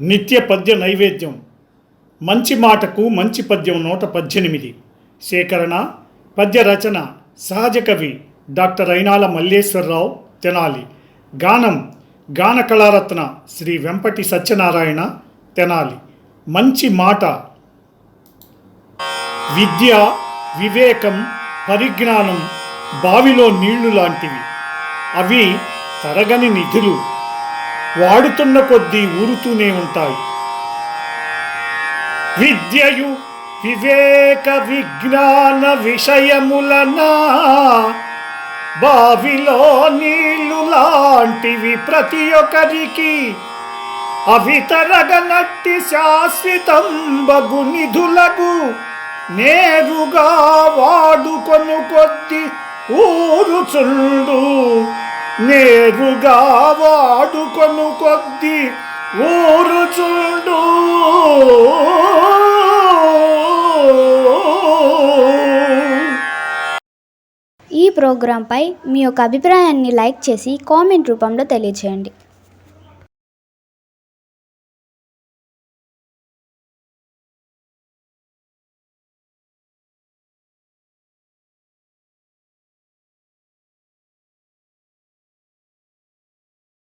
నిత్య పద్య నైవేద్యం. మంచి మాటకు మంచి పద్యం నూట పద్దెనిమిది. సేకరణ పద్య రచన సహజ కవి డాక్టర్ అయినాల మల్లేశ్వరరావు తెనాలి. గానం గాన కళారత్న శ్రీ వెంపటి సత్యనారాయణ తెనాలి. మంచి మాట. విద్య వివేకం పరిజ్ఞానం బావిలో నీళ్ళు లాంటివి. అవి తరగని నిధులు. వాడుతున్న కొద్దీ ఊరుతూనే ఉంటాయి. విద్యయు వివేక విజ్ఞాన విషయములనా బావిలో నీళ్ళు లాంటివి ప్రతి ఒక్కరికి. అవి తరగనట్టి శాశ్వతం బగు నిధులకు నేరుగా వాడుకొను కొద్ది ఊరుచుండు. నేరుగా వాడుకొను కొద్ది ఊరుచుండు ఈ ప్రోగ్రాంపై మీ యొక్క అభిప్రాయాన్ని లైక్ చేసి కామెంట్ రూపంలో తెలియచేయండి.